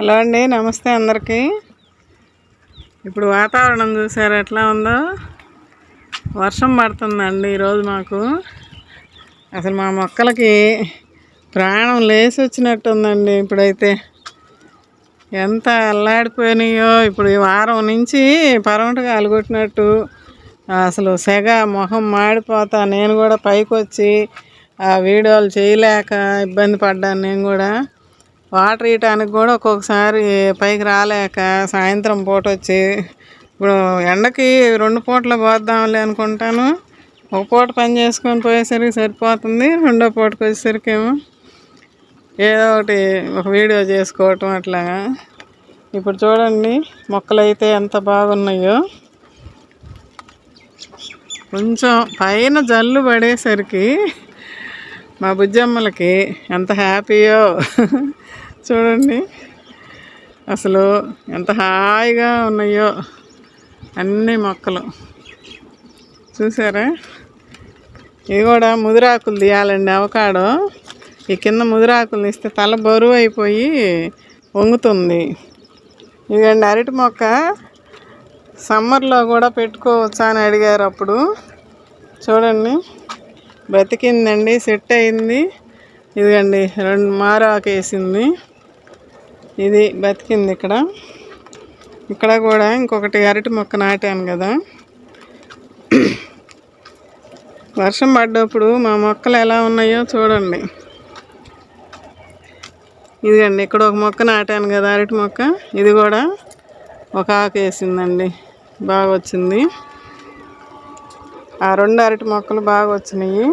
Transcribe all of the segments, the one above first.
Hello అండి నమస్తే అందరికీ. ఇప్పుడు వాతావరణం చూసారు ఎట్లా ఉందో? వర్షం పడుతుందండి ఈరోజు మాకు. అసలు మా మొక్కలకి ప్రాణం లేచి వచ్చినట్టుందండి ఇప్పుడైతే. ఎంత అల్లాడిపోయినాయో ఇప్పుడు ఈ వారం నుంచి పరమటగా అలుగొట్టినట్టు అసలు సెగ మొహం మాడిపోతా నేను కూడా పైకి వచ్చి ఆ వీడియోలు చేయలేక ఇబ్బంది పడ్డాను నేను కూడా. వాటర్ ఇవ్వటానికి కూడా ఒక్కొక్కసారి పైకి రాలేక సాయంత్రం పూట వచ్చి ఇప్పుడు ఎండకి రెండు పూటలు పోద్దాంలే అనుకుంటాను. ఒక పూట పని చేసుకొని పోయేసరికి సరిపోతుంది రెండో పూటకి వచ్చేసరికి ఏమో ఏదో ఒకటి ఒక వీడియో చేసుకోవటం అట్లాగా. ఇప్పుడు చూడండి మొక్కలు అయితే ఎంత బాగున్నాయో. కొంచెం పైన జల్లు పడేసరికి మా బుజ్జమ్మలకి ఎంత హ్యాపీయో. చూడండి. అసలు ఎంత హాయిగా ఉన్నాయో అన్ని మొక్కలు. చూసారా? ఇది కూడా ముదిరాకులు తీయాలండి అవకాడో. ఈ కింద ముదిరాకులు తీస్తే తల బరువు అయిపోయి వంగుతుంది. ఇదండి అరటి మొక్క సమ్మర్లో కూడా పెట్టుకోవచ్చా అని అడిగారు అప్పుడు. చూడండి. బ్రతికిందండి సెట్ అయింది. ఇదిగండి రెండు మారాకేసింది. ఇది బతికింది ఇక్కడ. ఇక్కడ కూడా ఇంకొకటి అరటి మొక్క నాటాను కదా. వర్షం పడ్డప్పుడు మా మొక్కలు ఎలా ఉన్నాయో చూడండి. ఇదిగండి ఇక్కడ ఒక మొక్క నాటాను కదా అరటి మొక్క. ఇది కూడా ఒక ఆకు వేసిందండి. బాగా వచ్చింది. ఆ రెండు అరటి మొక్కలు బాగా వచ్చినాయి.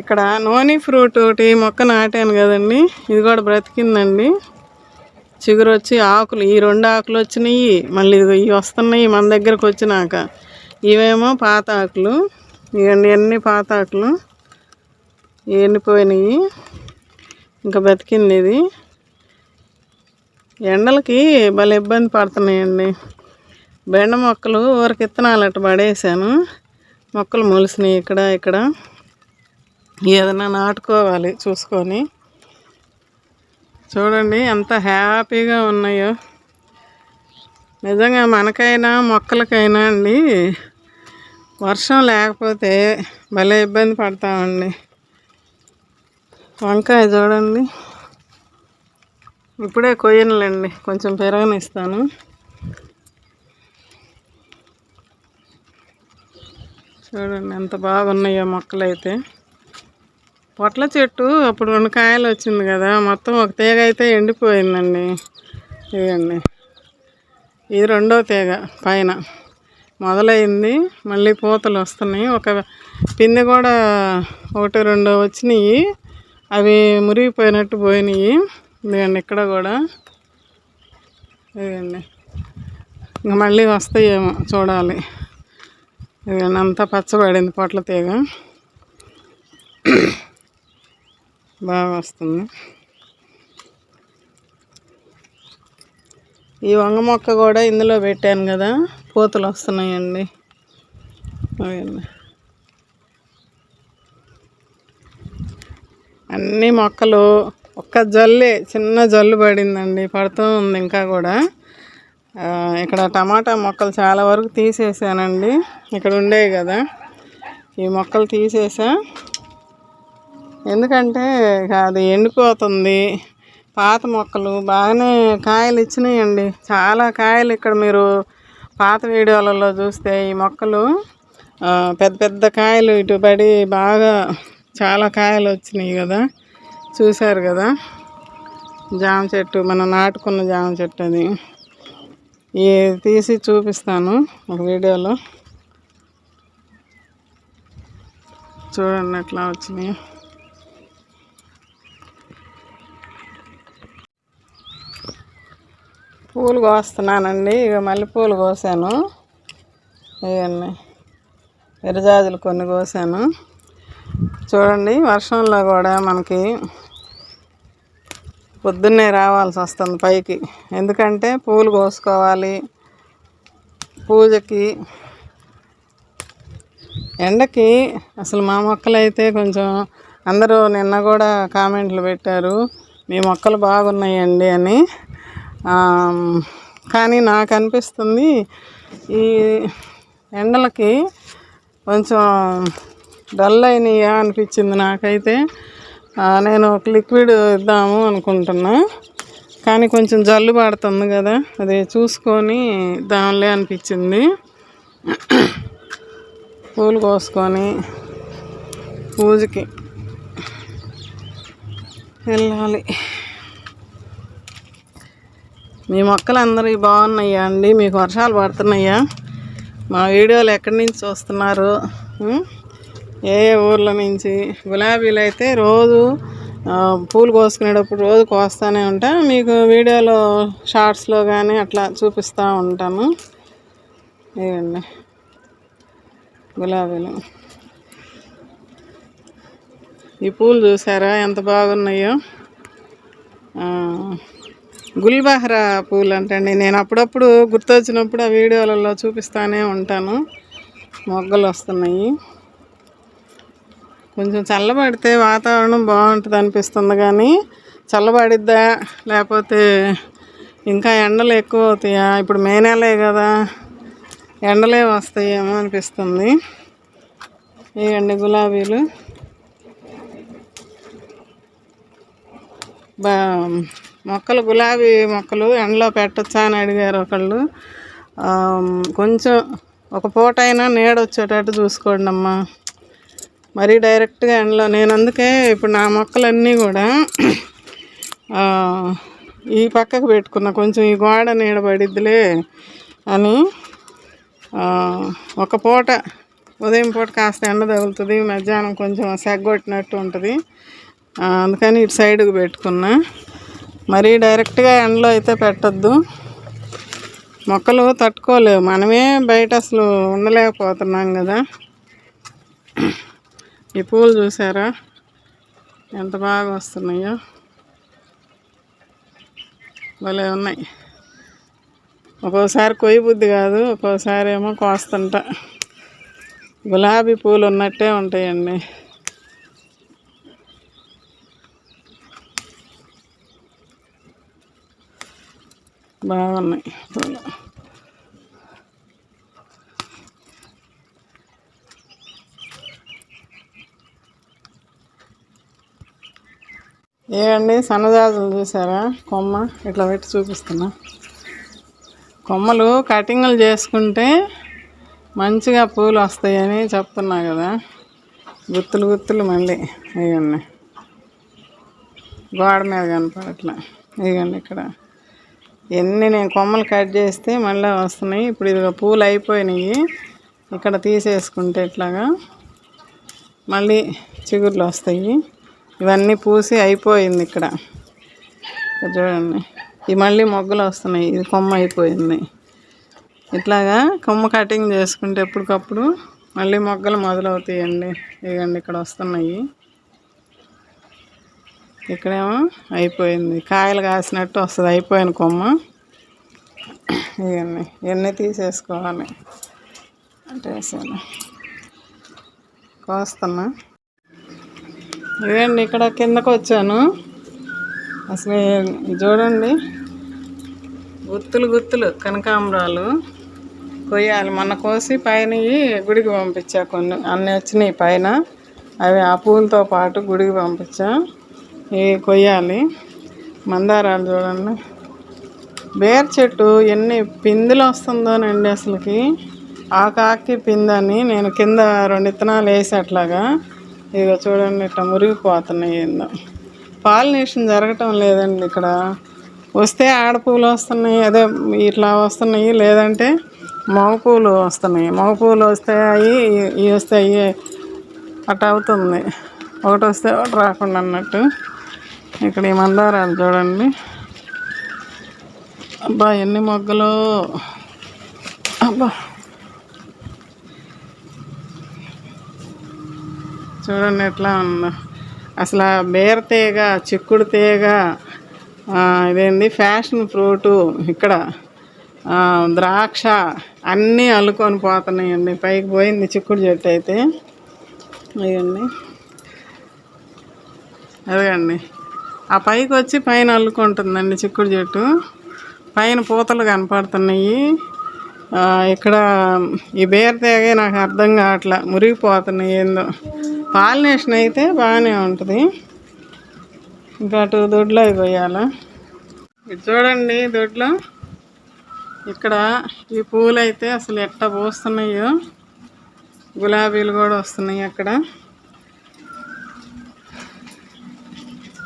ఇక్కడ నోని ఫ్రూట్ ఒకటి మొక్క నాటాను కదండి. ఇది కూడా బ్రతికిందండి. చిగురు వచ్చి ఆకులు ఈ రెండు ఆకులు వచ్చినాయి మళ్ళీ ఇది ఇవి వస్తున్నాయి మన దగ్గరకు వచ్చినాక. ఇవేమో పాత ఆకులు ఇవన్నీ అన్ని పాత ఆకులు ఎండిపోయినాయి. ఇంకా బతికింది ఇది. ఎండలకి భలే ఇబ్బంది పడుతున్నాయండి. బెండ మొక్కలు ఊరికి ఇత్తనాలు అట్ట పడేసాను. మొక్కలు మొలిసినాయి ఇక్కడ ఇక్కడ. ఏదైనా నాటుకోవాలి చూసుకొని. చూడండి ఎంత హ్యాపీగా ఉన్నాయో. నిజంగా మనకైనా మొక్కలకైనా అండి వర్షం లేకపోతే భలే ఇబ్బంది పడతామండి. వంకాయ చూడండి. ఇప్పుడే కొయ్యనులేండి కొంచెం పెరగనిస్తాను. చూడండి ఎంత బాగున్నాయో మొక్కలైతే. పొట్ల చెట్టు అప్పుడు రెండు కాయలు వచ్చింది కదా మొత్తం ఒక తీగ అయితే ఎండిపోయిందండి. ఇదండి ఇది రెండో తీగ పైన. మొదలైంది మళ్ళీ పూతలు వస్తున్నాయి. ఒక పిందె కూడా ఒకటి రెండు వచ్చినాయి. అవి మురిగిపోయినట్టు పోయినాయి. ఇదిగండి ఇక్కడ కూడా. ఇదిగండి. ఇంకా మళ్ళీ వస్తాయేమో చూడాలి. ఇదిగండి అంతా పచ్చబడింది పొట్ల తీగ. బాగా వస్తుంది. ఈ వంగ మొక్క కూడా ఇందులో పెట్టాను కదా పూతలు వస్తున్నాయండి. అన్ని మొక్కలు ఒక్క జల్లే చిన్న జల్లు పడిందండి పడుతూ ఉంది ఇంకా కూడా. ఇక్కడ టమాటా మొక్కలు చాలా వరకు తీసేసానండి ఇక్కడ ఉండేవి కదా. ఈ మొక్కలు తీసేసా ఎందుకంటే అది ఎండిపోతుంది. పాత మొక్కలు బాగానే కాయలు ఇచ్చినాయండి. చాలా కాయలు ఇక్కడ మీరు పాత వీడియోలలో చూస్తే ఈ మొక్కలు పెద్ద పెద్ద కాయలు ఇటు పడి బాగా చాలా కాయలు వచ్చినాయి కదా. చూశారు కదా? జామ చెట్టు మనం నాటుకున్న జామ చెట్టు అది. ఈ తీసి చూపిస్తాను ఒక వీడియోలో. చూడండి ఎట్లా వచ్చినాయి. పూలు కోస్తున్నానండి. ఇక మల్లెపూలు కోసాను. ఇవన్నీ విరజాజులు కొన్ని కోసాను. చూడండి వర్షంలో కూడా మనకి పొద్దున్నే రావాల్సి వస్తుంది పైకి. ఎందుకంటే పూలు కోసుకోవాలి. పూజకి ఎండకి అసలు మా మొక్కలైతే కొంచెం అందరూ నిన్న కూడా కామెంట్లు పెట్టారు. మీ మొక్కలు బాగున్నాయండి అని. కానీ నాకు అనిపిస్తుంది ఈ ఎండలకి కొంచెం డల్ అయినాయా అనిపించింది నాకైతే. నేను ఒక లిక్విడ్ ఇద్దాము అనుకుంటున్నా. కానీ కొంచెం జల్లు పడుతుంది కదా అది చూసుకొని దానిలే అనిపించింది. పూలు కోసుకొని పూజకి వెళ్ళాలి. మీ మొక్కలు అందరూ బాగున్నాయా అండి? మీకు వర్షాలు పడుతున్నాయా? మా వీడియోలు ఎక్కడి నుంచి చూస్తున్నారు? ఏ ఏ ఊర్ల నుంచి? గులాబీలు అయితే రోజు పూలు కోసుకునేటప్పుడు రోజు కోస్తానే ఉంటా. మీకు వీడియోలో షార్ట్స్లో కానీ అట్లా చూపిస్తూ ఉంటాను. ఇవ్వండి. గులాబీలు. ఈ పూలు చూసారా? ఎంత బాగున్నాయో. గుల్బహరా పూలు అంటండి. నేను అప్పుడప్పుడు గుర్తొచ్చినప్పుడు ఆ వీడియోలలో చూపిస్తానే ఉంటాను. మొగ్గలు వస్తున్నాయి. కొంచెం చల్లబడితే వాతావరణం బాగుంటుంది అనిపిస్తుంది కానీ చల్లబడిద్దా లేకపోతే ఇంకా ఎండలు ఎక్కువ అవుతాయా? ఇప్పుడు మే నెలే కదా. ఎండలే వస్తాయేమో అనిపిస్తుంది. ఇవ్వండి గులాబీలు. బా మొక్కలు గులాబీ మొక్కలు ఎండలో పెట్టచ్చా అని అడిగారు ఒకళ్ళు. కొంచెం ఒక పూట అయినా నీడ వచ్చేటట్టు చూసుకోండి అమ్మా. మరీ డైరెక్ట్గా ఎండలో నేను అందుకే ఇప్పుడు నా మొక్కలన్నీ కూడా ఈ పక్కకు పెట్టుకున్నా. కొంచెం ఈ గోడ నీడ పడిద్దిలే అని ఒక పూట ఉదయం పూట కాస్త ఎండ తగులుతుంది మధ్యాహ్నం కొంచెం సెగ్గొట్టినట్టు ఉంటుంది. అందుకని ఇటు సైడ్కి పెట్టుకున్నా. మరీ డైరెక్ట్గా ఎండలో అయితే పెట్టద్దు. మొక్కలు తట్టుకోలేవు. మనమే బయట అసలు ఉండలేకపోతున్నాం కదా. ఈ పూలు చూసారా? ఎంత బాగా వస్తున్నాయో. భలే ఉన్నాయి. ఒక్కోసారి కొయ్యి బుద్ధి కాదు ఒక్కోసారి ఏమో కోస్తుంటా. గులాబీ పూలు ఉన్నట్టే ఉంటాయండి. బాగున్నాయి పూలు ఏవండి సన్నజాజులు చూసారా? కొమ్మ ఇట్లా పెట్టి చూపిస్తున్నా. కొమ్మలు కటింగ్లు చేసుకుంటే మంచిగా పూలు వస్తాయని చెప్తున్నా కదా. గుత్తులు గుత్తులు మళ్ళీ. ఇవ్వండి గోడ మీద కనపడట్లా. ఇవ్వండి ఇక్కడ. ఎన్ని నేను కొమ్మలు కట్ చేస్తే మళ్ళీ వస్తున్నాయి. ఇప్పుడు ఇది పూలు అయిపోయినాయి. ఇక్కడ తీసేసుకుంటే ఇట్లాగా మళ్ళీ చిగుర్లు వస్తాయి. ఇవన్నీ పూసి అయిపోయింది ఇక్కడ. చూడండి. ఇవి మళ్ళీ మొగ్గలు వస్తున్నాయి. ఇది కొమ్మ అయిపోయింది. ఇట్లాగా కొమ్మ కటింగ్ చేసుకుంటే ఎప్పటికప్పుడు మళ్ళీ మొగ్గలు మొదలవుతాయండి. ఇదిగండి ఇక్కడ వస్తున్నాయి. ఇక్కడేమో అయిపోయింది. కాయలు కాసినట్టు వస్తుంది. అయిపోయిన కొమ్మ. ఇవన్నీ. ఇవన్నీ తీసేసుకోవాలి. అంటే వేసాను కోస్తున్నా. ఇదండి ఇక్కడ కిందకు వచ్చాను. అసలు చూడండి. గుత్తులు గుత్తులు కనకాంబరాలు కొయ్యాలి. మొన్న కోసి పైన గుడికి పంపించా కొన్ని. అన్నీ వచ్చినాయి పైన. అవి ఆ పూలతో పాటు గుడికి పంపించా. ఇవి కొయ్యాలి. మందారాలు చూడండి. బేర్ చెట్టు ఎన్ని పిందులు వస్తుందోనండి అసలుకి. ఆ కాకి పిందని నేను కింద రెండు ఇత్తనాలు వేసి అట్లాగా ఇక చూడండి ఇట్లా మురిగిపోతున్నాయి ఏందో. పాలినేషన్ జరగటం లేదండి ఇక్కడ. వస్తే ఆడపూలు వస్తున్నాయి అదే ఇట్లా వస్తున్నాయి లేదంటే మగ పూలు వస్తున్నాయి. మగ పూలు వస్తే అవి ఇవి వస్తే అవి అట్లా అవుతుంది. ఒకటి వస్తే ఒకటి రాకుండా అన్నట్టు. ఇక్కడ ఈ మందారాలు చూడండి. అబ్బా ఎన్ని మొగ్గలు. అబ్బా. చూడండి ఎట్లా ఉందో. అసలు బేర తీగ చిక్కుడు తీగ ఇదేంది? ఫ్యాషన్ ఫ్రూటు ఇక్కడ. ద్రాక్ష అన్నీ అల్లుకొని పోతున్నాయండి. పైకి పోయింది చిక్కుడు చెట్టు అయితే. అయ్యండి అదే అండి ఆ పైకి వచ్చి పైన అల్లుకుంటుందండి చిక్కుడు చెట్టు. పైన పూతలు కనపడుతున్నాయి. ఇక్కడ ఈ బీరతేగే నాకు అర్థం కావట్లా. మురిగిపోతున్నాయి ఏందో. పాలినేషన్ అయితే బాగానే ఉంటుంది. ఇంకా అటు దొడ్లో అవి పోయాలా ఇది చూడండి దొడ్లో. ఇక్కడ ఈ పూలు అయితే అసలు ఎట్ట పూస్తున్నాయో. గులాబీలు కూడా వస్తున్నాయి అక్కడ.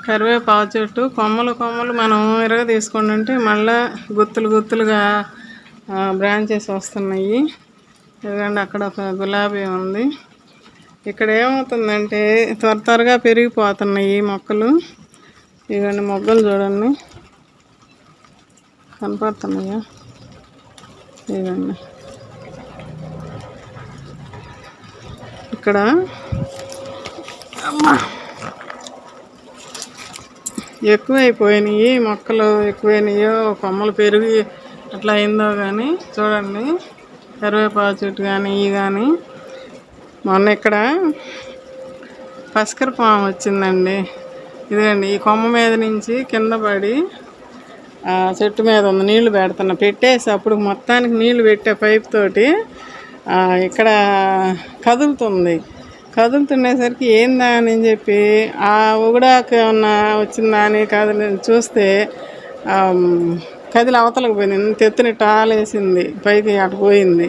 కరివేపాకు చెట్టు కొమ్మలు కొమ్మలు మనం ఎరగ తీసుకొని ఉంటే మళ్ళా గుత్తులు గుత్తులుగా బ్రాంచెస్ వస్తున్నాయి. ఎందుకంటే అక్కడ ఒక గులాబీ ఉంది. ఇక్కడ ఏమవుతుందంటే త్వర త్వరగా పెరిగిపోతున్నాయి మొక్కలు. ఇవన్నీ మొగ్గలు చూడండి. కనపడుతున్నాయా? ఇవన్నీ ఇక్కడ అమ్మా! ఎక్కువైపోయినాయి. మొక్కలు ఎక్కువైనాయో కొమ్మలు పెరిగి అట్లా అయిందో కానీ చూడండి. కరివేపాకు చెట్టు కానీ ఇవి కానీ మొన్న ఇక్కడ పసకర పాము వచ్చిందండి. ఇదిగండి ఈ కొమ్మ మీద నుంచి కింద పడి చెట్టు మీద ఉంది. నీళ్ళు పెడుతున్నా. పెట్టేసి అప్పుడు మొత్తానికి నీళ్ళు పెట్టే పైప్ తోటి ఇక్కడ కదులుతుంది. కదులుతుండేసరికి ఏందా అని చెప్పి ఆ ఉగడాకు ఏమన్నా వచ్చిందా అని కదిలి చూస్తే కదిలి అవతలకు పోయింది. ఇంత ఎత్తున టాలేసింది పైకి అటు పోయింది.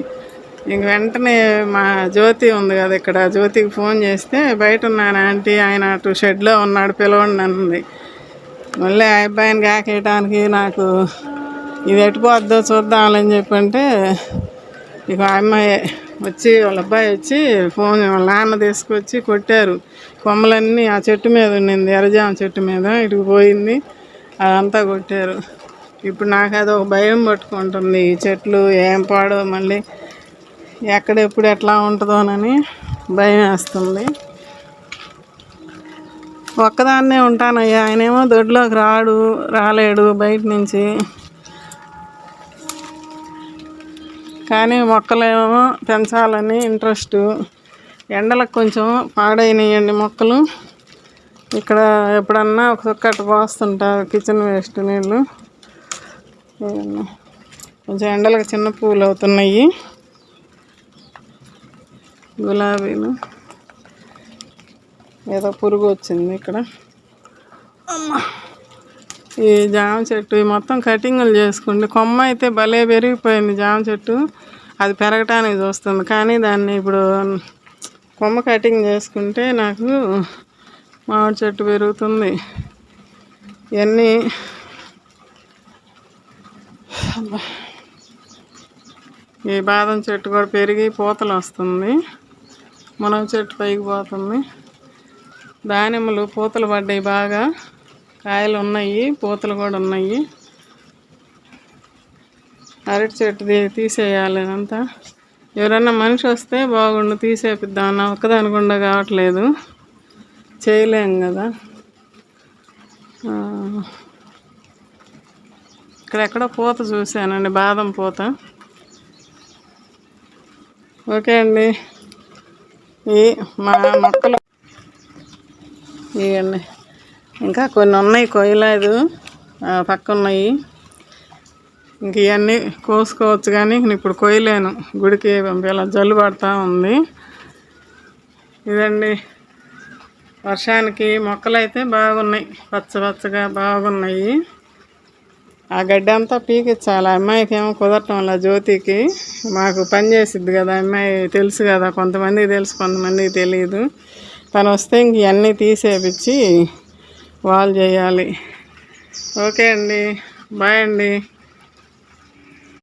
ఇంక వెంటనే మా జ్యోతి ఉంది కదా ఇక్కడ. జ్యోతికి ఫోన్ చేస్తే బయట ఉన్నాను ఆంటీ ఆయన అటు షెడ్లో ఉన్నాడు పిలవండి అన్నది మళ్ళీ ఆ అబ్బాయిని కాకేయటానికి నాకు ఇది ఎటుపోద్దో చూద్దామని చెప్పంటే ఇక ఆ అమ్మాయి వచ్చి వాళ్ళ అబ్బాయి వచ్చి ఫోన్ వాళ్ళ నాన్న తీసుకొచ్చి కొట్టారు. కొమ్మలన్నీ ఆ చెట్టు మీద ఉండింది ఎర్రజామ చెట్టు మీద ఇటుకు పోయింది అదంతా కొట్టారు. ఇప్పుడు నాకు అది ఒక భయం పట్టుకుంటుంది ఈ చెట్లు ఏం పాడో మళ్ళీ ఎక్కడెప్పుడు ఎట్లా ఉంటుందోనని భయం వేస్తుంది. ఒక్కదాన్నే ఉంటానయ్యా ఆయనేమో దొడ్లోకి రాడు రాలేడు బయట నుంచి. కానీ మొక్కలేమో పెంచాలని ఇంట్రెస్ట్. ఎండలకు కొంచెం పాడైనాయండి మొక్కలు. ఇక్కడ ఎప్పుడన్నా ఒక చుక్కట పోస్తుంటారు కిచెన్ వేస్ట్ నీళ్ళు. కొంచెం ఎండలకు చిన్న పూలు అవుతున్నాయి. గులాబీలు. ఏదో పురుగు వచ్చింది ఇక్కడ. అమ్మా! ఈ జామ చెట్టు మొత్తం కటింగులు చేసుకోండి కొమ్మ అయితే భలే పెరిగిపోయింది జామ చెట్టు. అది పెరగటానికి చూస్తుంది. కానీ దాన్ని ఇప్పుడు కొమ్మ కటింగ్ చేసుకుంటే నాకు మామిడి చెట్టు పెరుగుతుంది. ఇవన్నీ ఈ బాదం చెట్టు కూడా పెరిగి పూతలు వస్తుంది. మునగ చెట్టు పైకి పోతుంది. దానిమ్మలు పూతలు పడ్డాయి బాగా. కాయలు ఉన్నాయి పూతలు కూడా ఉన్నాయి. అరటి చెట్టు తీ- తీసేయాలి అంతా ఎవరన్నా మనిషి వస్తే బాగుండు తీసేపిద్దాం ఒక్కదానికుండా కావట్లేదు. చేయలేం కదా. ఇక్కడెక్కడ ఇక్కడెక్కడో పూత చూశానండి బాదం పూత. ఓకే అండి. ఈ మా మొక్కలు ఇవ్వండి. ఇంకా కొన్ని ఉన్నాయి కొయ్యలేదు. పక్క ఉన్నాయి ఇంక ఇవన్నీ కోసుకోవచ్చు కానీ నేను ఇప్పుడు కొయ్యలేను. గుడికి పంపేలా జల్లు పడతా ఉంది. ఇదండి. వర్షానికి మొక్కలు అయితే బాగున్నాయి. పచ్చ పచ్చగా బాగున్నాయి. ఆ గడ్డి అంతా పీకిచ్చాలి. ఆ అమ్మాయికి ఏమో కుదరటం వల్ల జ్యోతికి. మాకు పని చేసిద్ది కదా అమ్మాయి. తెలుసు కదా కొంతమందికి తెలుసు కొంతమందికి తెలియదు తను వస్తే ఇంక ఇవన్నీ తీసేపించి వాళ్ళు చేయాలి. ఓకే అండి. బాయ్ అండి.